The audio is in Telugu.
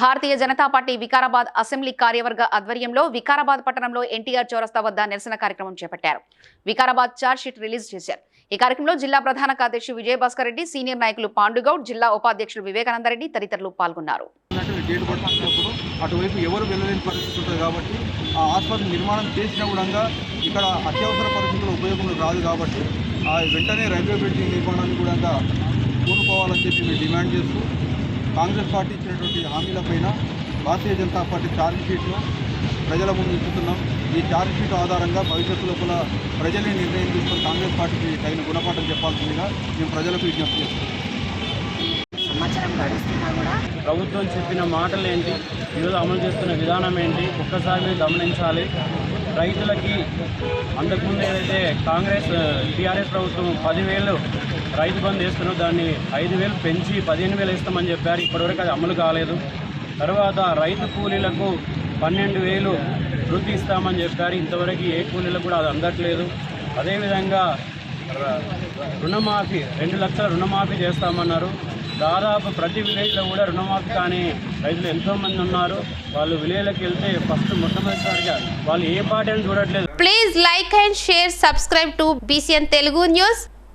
భారతీయ జనతా పార్టీ వికారాబాద్ అసెంబ్లీ కార్యవర్గ ఆధ్వర్యంలో వికారాబాద్ పట్టణంలో ఎన్టీఆర్ చౌరస్తా వద్ద నిరసన కార్యక్రమం చేపట్టారు. వికారాబాద్ చార్జ్ షీట్ రిలీజ్ చేశారు. ఈ కార్యక్రమంలో జిల్లా ప్రధాన కార్యదర్శి విజయభాస్కర్ రెడ్డి సీనియర్ నాయకులు పాండుగౌడ్ జిల్లా ఉపాధ్యక్షులు వివేకానందరెడ్డి తదితరులు పాల్గొన్నారు. అటువైపు ఎవరు వెళ్ళలేని పరిస్థితి ఉంటుంది కాబట్టి ఆ ఆసుపత్రి నిర్మాణం చేసిన కూడా ఇక్కడ అత్యవసర పరిస్థితుల్లో ఉపయోగం రాదు కాబట్టి వెంటనే రైల్వే బిల్డింగ్ నిర్మాణాన్ని కూడా కోరుకోవాలని చెప్పి మేము డిమాండ్ చేస్తూ కాంగ్రెస్ పార్టీ ఇచ్చినటువంటి హామీలపైన భారతీయ జనతా పార్టీ ఛార్జ్ షీట్ను ప్రజల ముందు ఉంచుతున్నాం ఈ ఛార్జ్ షీట్ ఆధారంగా భవిష్యత్తు లోపల ప్రజలే నిర్ణయం తీసుకొని కాంగ్రెస్ పార్టీకి తగిన గుణపాఠం చెప్పాల్సిందిగా మేము ప్రజలకు విజ్ఞప్తి చేస్తున్నాం. ప్రభుత్వం చెప్పిన మాటలు ఏంటి? ఈరోజు అమలు చేస్తున్న విధానం ఏంటి? ఒక్కసారి మీరు గమనించాలి. రైతులకి అంతకుముందు ఏదైతే కాంగ్రెస్ టీఆర్ఎస్ ప్రభుత్వం పదివేలు రైతు బంధు వేస్తున్నారు. దాన్ని ఐదు వేలు పెంచి పదిహేను వేలు ఇస్తామని చెప్పారు. ఇప్పటివరకు అది అమలు కాలేదు. తర్వాత రైతు కూలీలకు పన్నెండు వేలు వృద్ధి ఇస్తామని చెప్పారు. ఇంతవరకు ఏ కూలీలకు కూడా అది అందట్లేదు. అదేవిధంగా రుణమాఫీ రెండు లక్షల రుణమాఫీ చేస్తామన్నారు. దాదాపు ప్రతి విలేజ్లో కూడా రుణమాఫీ కానీ రైతులు ఎంతోమంది ఉన్నారు. వాళ్ళు విలేజ్లకు వెళ్తే ఫస్ట్ మొట్టమొదటిసారిగా వాళ్ళు ఏ పార్టీ అని చూడట్లేదు. Please like and share subscribe to BCN Telugu news